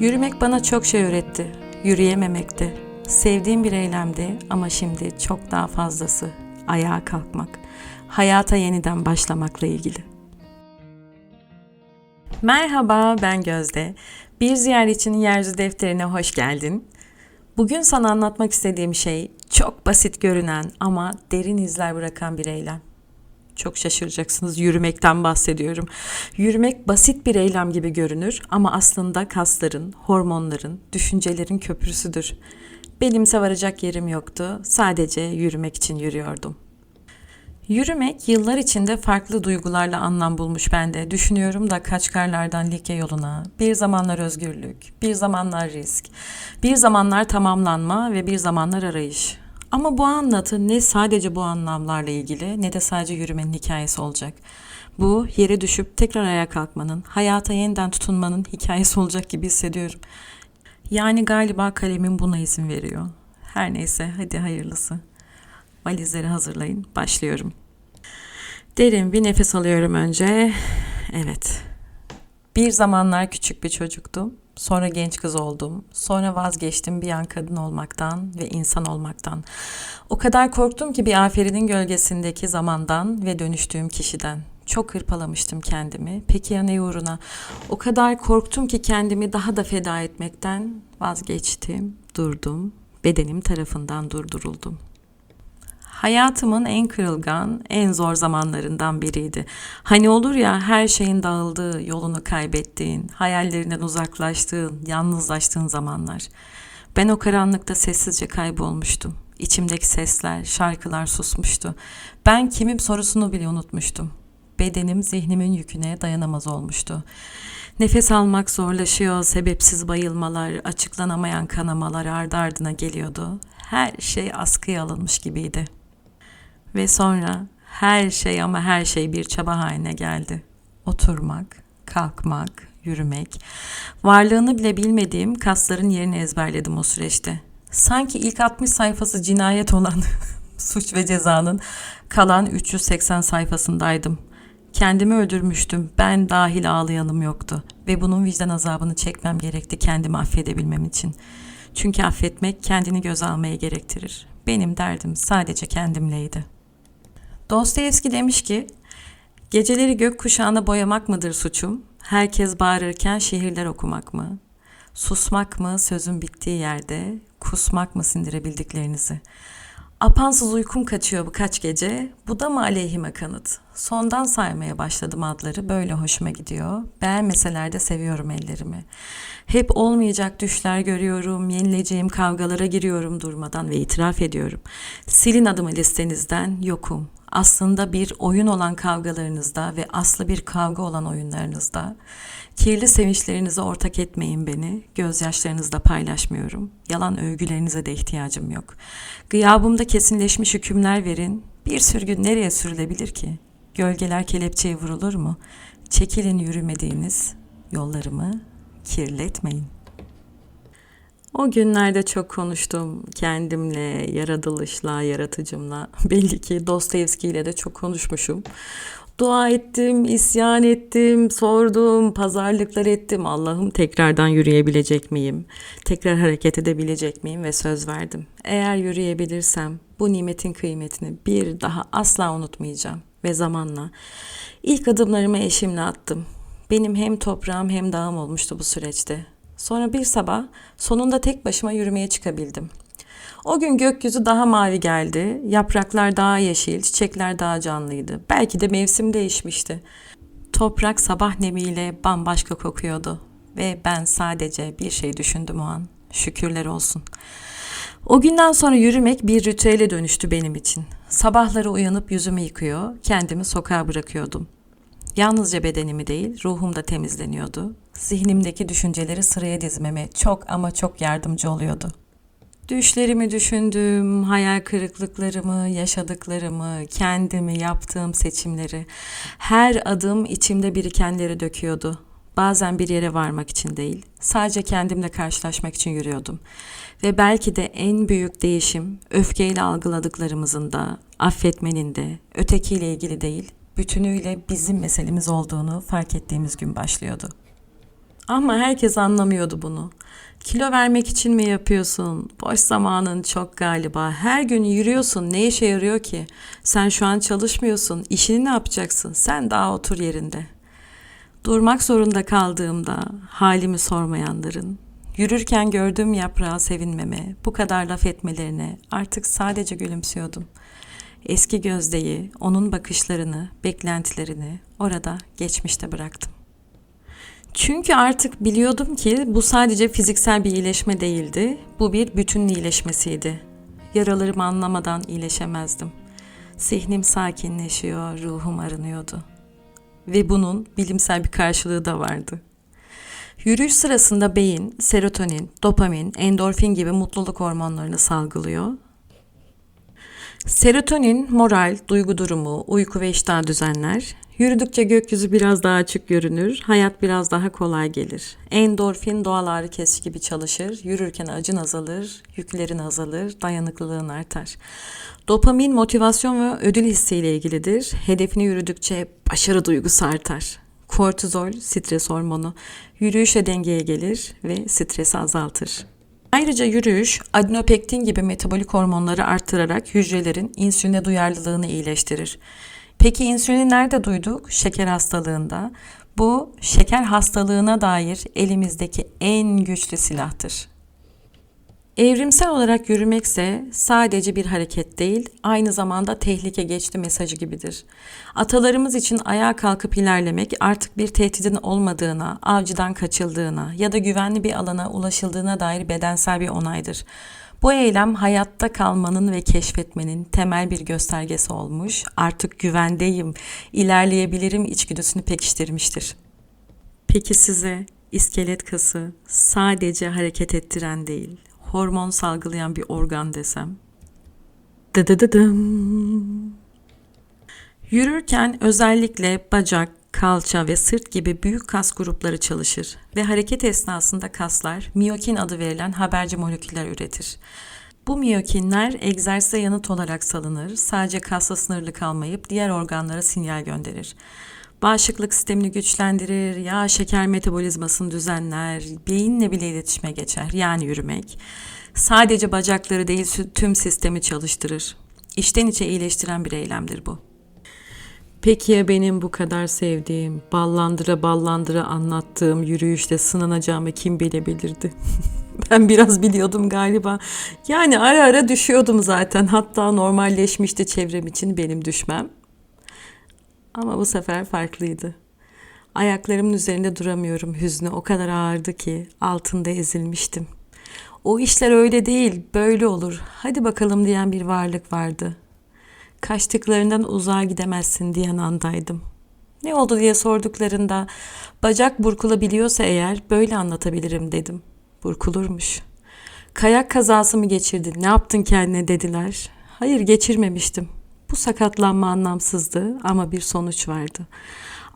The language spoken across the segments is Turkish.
Yürümek bana çok şey öğretti. Yürüyememekti. Sevdiğim bir eylemdi ama şimdi çok daha fazlası. Ayağa kalkmak. Hayata yeniden başlamakla ilgili. Merhaba ben Gözde. Bir ziyaretçinin yeryüzü defterine hoş geldin. Bugün sana anlatmak istediğim şey çok basit görünen ama derin izler bırakan bir eylem. Çok şaşıracaksınız yürümekten bahsediyorum. Yürümek basit bir eylem gibi görünür ama aslında kasların, hormonların, düşüncelerin köprüsüdür. Benimse varacak yerim yoktu. Sadece yürümek için yürüyordum. Yürümek yıllar içinde farklı duygularla anlam bulmuş bende. Düşünüyorum da Kaçkarlardan Likya yoluna, bir zamanlar özgürlük, bir zamanlar risk, bir zamanlar tamamlanma ve bir zamanlar arayış. Ama bu anlatı ne sadece bu anlamlarla ilgili ne de sadece yürümenin hikayesi olacak. Bu yere düşüp tekrar ayağa kalkmanın, hayata yeniden tutunmanın hikayesi olacak gibi hissediyorum. Yani galiba kalemim buna izin veriyor. Her neyse hadi hayırlısı. Valizleri hazırlayın. Başlıyorum. Derin bir nefes alıyorum önce. Evet. Bir zamanlar küçük bir çocuktum. Sonra genç kız oldum. Sonra vazgeçtim bir an kadın olmaktan ve insan olmaktan. O kadar korktum ki bir aferinin gölgesindeki zamandan ve dönüştüğüm kişiden. Çok hırpalamıştım kendimi. Peki ya ne uğruna? O kadar korktum ki kendimi daha da feda etmekten vazgeçtim, durdum. Bedenim tarafından durduruldum. Hayatımın en kırılgan, en zor zamanlarından biriydi. Hani olur ya her şeyin dağıldığı, yolunu kaybettiğin, hayallerinden uzaklaştığın, yalnızlaştığın zamanlar. Ben o karanlıkta sessizce kaybolmuştum. İçimdeki sesler, şarkılar susmuştu. Ben kimim sorusunu bile unutmuştum. Bedenim zihnimin yüküne dayanamaz olmuştu. Nefes almak zorlaşıyor, sebepsiz bayılmalar, açıklanamayan kanamalar ardı ardına geliyordu. Her şey askıya alınmış gibiydi. Ve sonra her şey ama her şey bir çaba haline geldi. Oturmak, kalkmak, yürümek. Varlığını bile bilmediğim kasların yerini ezberledim o süreçte. Sanki ilk 60 sayfası cinayet olan suç ve cezanın kalan 380 sayfasındaydım. Kendimi öldürmüştüm. Ben dahil ağlayanım yoktu. Ve bunun vicdan azabını çekmem gerekti kendimi affedebilmem için. Çünkü affetmek kendini göz almaya gerektirir. Benim derdim sadece kendimleydi. Dostoyevski demiş ki, geceleri gök kuşağına boyamak mıdır suçum? Herkes bağırırken şiirler okumak mı? Susmak mı sözün bittiği yerde, kusmak mı sindirebildiklerinizi? Apansız uykum kaçıyor bu kaç gece. Bu da mı aleyhime kanıt? Sondan saymaya başladım adları. Böyle hoşuma gidiyor. Beğenmeseler de seviyorum ellerimi. Hep olmayacak düşler görüyorum. Yenileceğim kavgalara giriyorum durmadan ve itiraf ediyorum. Silin adımı listenizden yokum. Aslında bir oyun olan kavgalarınızda ve aslı bir kavga olan oyunlarınızda. Kirli sevinçlerinize ortak etmeyin beni. Gözyaşlarınızda paylaşmıyorum. Yalan övgülerinize de ihtiyacım yok. Gıyabımda kesinleşmiş hükümler verin. Bir sürgün nereye sürülebilir ki? Gölgeler kelepçeye vurulur mu? Çekilin yürümediğiniz yollarımı kirletmeyin. O günlerde çok konuştum kendimle, yaratılışla, yaratıcımla. Belli ki Dostoyevski ile de çok konuşmuşum. Dua ettim, isyan ettim, sordum, pazarlıklar ettim. Allah'ım tekrardan yürüyebilecek miyim? Tekrar hareket edebilecek miyim? Ve söz verdim. Eğer yürüyebilirsem bu nimetin kıymetini bir daha asla unutmayacağım. Ve zamanla ilk adımlarımı eşimle attım. Benim hem toprağım hem dağım olmuştu bu süreçte. Sonra bir sabah sonunda tek başıma yürümeye çıkabildim. O gün gökyüzü daha mavi geldi, yapraklar daha yeşil, çiçekler daha canlıydı. Belki de mevsim değişmişti. Toprak sabah nemiyle bambaşka kokuyordu ve ben sadece bir şey düşündüm o an. Şükürler olsun. O günden sonra yürümek bir ritüele dönüştü benim için. Sabahları uyanıp yüzümü yıkıyor, kendimi sokağa bırakıyordum. Yalnızca bedenimi değil, ruhum da temizleniyordu. Zihnimdeki düşünceleri sıraya dizmeme çok ama çok yardımcı oluyordu. Düşlerimi düşündüm, hayal kırıklıklarımı, yaşadıklarımı, kendimi, yaptığım seçimleri. Her adım içimde birikenleri döküyordu. Bazen bir yere varmak için değil, sadece kendimle karşılaşmak için yürüyordum. Ve belki de en büyük değişim öfkeyle algıladıklarımızın da, affetmenin de, ötekiyle ilgili değil, bütünüyle bizim meselemiz olduğunu fark ettiğimiz gün başlıyordu. Ama herkes anlamıyordu bunu. Kilo vermek için mi yapıyorsun? Boş zamanın çok galiba. Her gün yürüyorsun. Ne işe yarıyor ki? Sen şu an çalışmıyorsun. İşini ne yapacaksın? Sen daha otur yerinde. Durmak zorunda kaldığımda halimi sormayanların, yürürken gördüğüm yaprağa sevinmeme, bu kadar laf etmelerine artık sadece gülümsüyordum. Eski gözdeyi, onun bakışlarını, beklentilerini orada geçmişte bıraktım. Çünkü artık biliyordum ki bu sadece fiziksel bir iyileşme değildi, bu bir bütün iyileşmesiydi. Yaralarımı anlamadan iyileşemezdim. Zihnim sakinleşiyor, ruhum arınıyordu. Ve bunun bilimsel bir karşılığı da vardı. Yürüyüş sırasında beyin, serotonin, dopamin, endorfin gibi mutluluk hormonlarını salgılıyor Serotonin moral, duygu durumu, uyku ve iştah düzenler. Yürüdükçe gökyüzü biraz daha açık görünür, hayat biraz daha kolay gelir. Endorfin doğal ağrı kesici gibi çalışır, yürürken acın azalır, yüklerin azalır, dayanıklılığın artar. Dopamin motivasyon ve ödül hissiyle ilgilidir. Hedefini yürüdükçe başarı duygusu artar. Kortizol, stres hormonu, yürüyüşe dengeye gelir ve stresi azaltır. Ayrıca yürüyüş, adinopektin gibi metabolik hormonları arttırarak hücrelerin insüline duyarlılığını iyileştirir. Peki insülini nerede duyduk? Şeker hastalığında. Bu şeker hastalığına dair elimizdeki en güçlü silahtır. Evrimsel olarak yürümekse sadece bir hareket değil, aynı zamanda tehlike geçti mesajı gibidir. Atalarımız için ayağa kalkıp ilerlemek artık bir tehdidin olmadığına, avcıdan kaçıldığına ya da güvenli bir alana ulaşıldığına dair bedensel bir onaydır. Bu eylem hayatta kalmanın ve keşfetmenin temel bir göstergesi olmuş, artık güvendeyim, ilerleyebilirim içgüdüsünü pekiştirmiştir. Peki size iskelet kası sadece hareket ettiren değil, hormon salgılayan bir organ desem. Dıdıdıdım. Yürürken özellikle bacak, kalça ve sırt gibi büyük kas grupları çalışır ve hareket esnasında kaslar miyokin adı verilen haberci moleküller üretir. Bu miyokinler egzersize yanıt olarak salınır, sadece kasla sınırlı kalmayıp diğer organlara sinyal gönderir. Bağışıklık sistemini güçlendirir, yağ şeker metabolizmasını düzenler, beyinle bile iletişime geçer yani yürümek. Sadece bacakları değil tüm sistemi çalıştırır. İçten içe iyileştiren bir eylemdir bu. Peki ya benim bu kadar sevdiğim, ballandıra ballandıra anlattığım yürüyüşte sınanacağımı kim bilebilirdi? ben biraz biliyordum galiba. Yani ara ara düşüyordum zaten. Hatta normalleşmişti çevrem için benim düşmem. Ama bu sefer farklıydı. Ayaklarımın üzerinde duramıyorum. Hüznü o kadar ağırdı ki altında ezilmiştim. O işler öyle değil, böyle olur. Hadi bakalım diyen bir varlık vardı. Kaçtıklarından uzağa gidemezsin diyen andaydım. Ne oldu diye sorduklarında bacak burkulabiliyorsa eğer böyle anlatabilirim dedim. Burkulurmuş. Kayak kazası mı geçirdin? Ne yaptın kendine dediler. Hayır geçirmemiştim. Bu sakatlanma anlamsızdı ama bir sonuç vardı.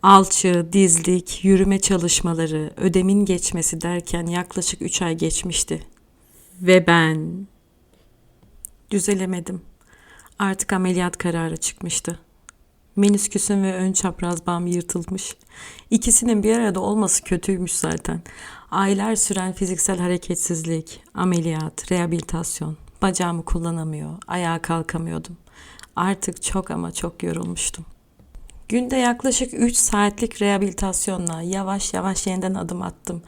Alçı, dizlik, yürüme çalışmaları, ödemin geçmesi derken yaklaşık 3 ay geçmişti. Ve ben düzelemedim. Artık ameliyat kararı çıkmıştı. Menisküsüm ve ön çapraz bağım yırtılmış. İkisinin bir arada olması kötüymüş zaten. Aylar süren fiziksel hareketsizlik, ameliyat, rehabilitasyon. Bacağımı kullanamıyor, ayağa kalkamıyordum. Artık çok ama çok yorulmuştum. Günde yaklaşık 3 saatlik rehabilitasyonla yavaş yavaş yeniden adım attım.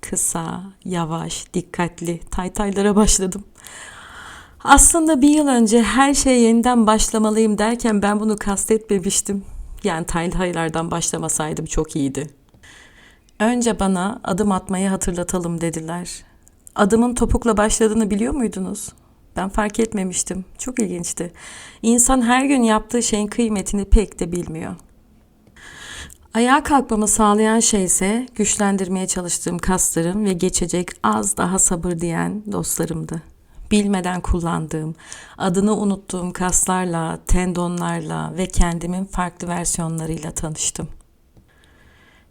Kısa, yavaş, dikkatli taytaylara başladım. Aslında bir yıl önce her şey yeniden başlamalıyım derken ben bunu kastetmemiştim. Yani taytaylardan başlamasaydım çok iyiydi. Önce bana adım atmayı hatırlatalım dediler. Adımın topukla başladığını biliyor muydunuz? Ben fark etmemiştim. Çok ilginçti. İnsan her gün yaptığı şeyin kıymetini pek de bilmiyor. Ayağa kalkmamı sağlayan şey ise güçlendirmeye çalıştığım kaslarım ve geçecek az daha sabır diyen dostlarımdı. Bilmeden kullandığım, adını unuttuğum kaslarla, tendonlarla ve kendimin farklı versiyonlarıyla tanıştım.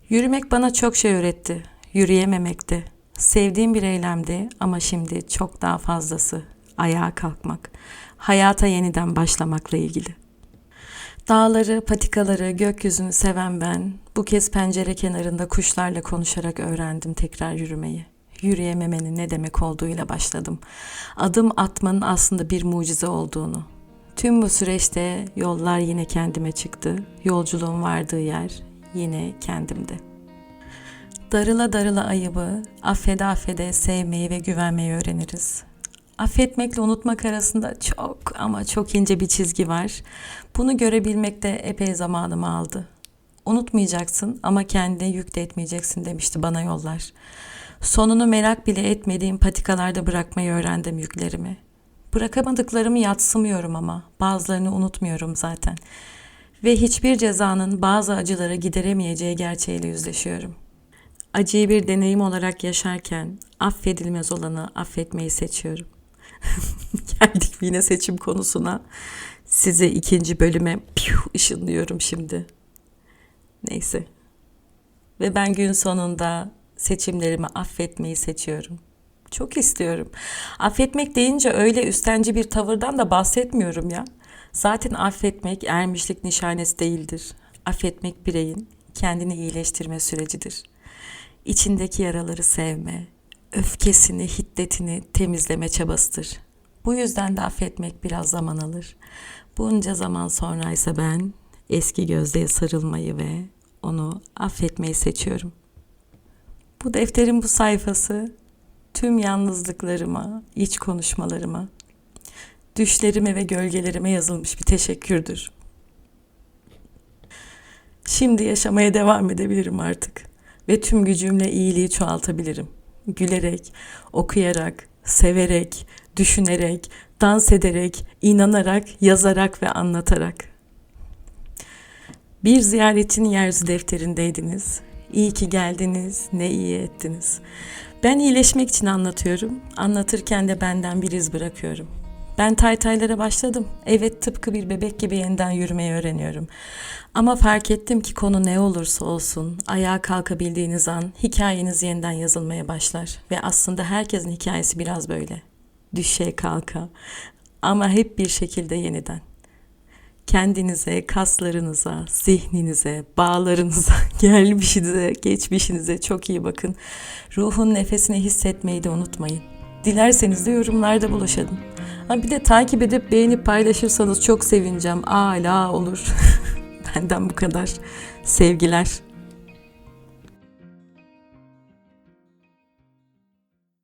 Yürümek bana çok şey öğretti. Yürüyememekti. Sevdiğim bir eylemdi ama şimdi çok daha fazlası ayağa kalkmak, hayata yeniden başlamakla ilgili. Dağları, patikaları, gökyüzünü seven ben bu kez pencere kenarında kuşlarla konuşarak öğrendim tekrar yürümeyi. Yürüyememenin ne demek olduğuyla başladım. Adım atmanın aslında bir mucize olduğunu. Tüm bu süreçte yollar yine kendime çıktı. Yolculuğun vardığı yer yine kendimde. Darıla darıla ayıbı, affede affede sevmeyi ve güvenmeyi öğreniriz. Affetmekle unutmak arasında çok ama çok ince bir çizgi var. Bunu görebilmek de epey zamanımı aldı. Unutmayacaksın ama kendine yük de etmeyeceksin demişti bana yollar. Sonunu merak bile etmediğim patikalarda bırakmayı öğrendim yüklerimi. Bırakamadıklarımı yatsımıyorum ama bazılarını unutmuyorum zaten. Ve hiçbir cezanın bazı acıları gideremeyeceği gerçeğiyle yüzleşiyorum. Acıyı bir deneyim olarak yaşarken affedilmez olanı affetmeyi seçiyorum. Geldik yine seçim konusuna. Size ikinci bölüme piu, ışınlıyorum şimdi. Neyse. Ve ben gün sonunda seçimlerimi affetmeyi seçiyorum. Çok istiyorum. Affetmek deyince öyle üstenci bir tavırdan da bahsetmiyorum ya. Zaten affetmek ermişlik nişanesi değildir. Affetmek bireyin kendini iyileştirme sürecidir. İçindeki yaraları sevme, öfkesini, hiddetini temizleme çabasıdır. Bu yüzden de affetmek biraz zaman alır. Bunca zaman sonra ise ben eski gözlüğe sarılmayı ve onu affetmeyi seçiyorum. Bu defterin bu sayfası tüm yalnızlıklarıma, iç konuşmalarıma, düşlerime ve gölgelerime yazılmış bir teşekkürdür. Şimdi yaşamaya devam edebilirim artık ve tüm gücümle iyiliği çoğaltabilirim. Gülerek, okuyarak, severek, düşünerek, dans ederek, inanarak, yazarak ve anlatarak. Bir ziyaretçinin yeryüzü defterindeydiniz. İyi ki geldiniz, ne iyi ettiniz. Ben iyileşmek için anlatıyorum. Anlatırken de benden bir iz bırakıyorum. Ben taytaylara başladım. Evet tıpkı bir bebek gibi yeniden yürümeyi öğreniyorum. Ama fark ettim ki konu ne olursa olsun ayağa kalkabildiğiniz an hikayeniz yeniden yazılmaya başlar. Ve aslında herkesin hikayesi biraz böyle. Düşe kalka ama hep bir şekilde yeniden kendinize, kaslarınıza, zihninize, bağlarınıza, gelmişinize, geçmişinize çok iyi bakın. Ruhun nefesini hissetmeyi de unutmayın. Dilerseniz de yorumlarda buluşalım. Ha bir de takip edip beğenip paylaşırsanız çok sevineceğim. Ala olur. Benden bu kadar. Sevgiler.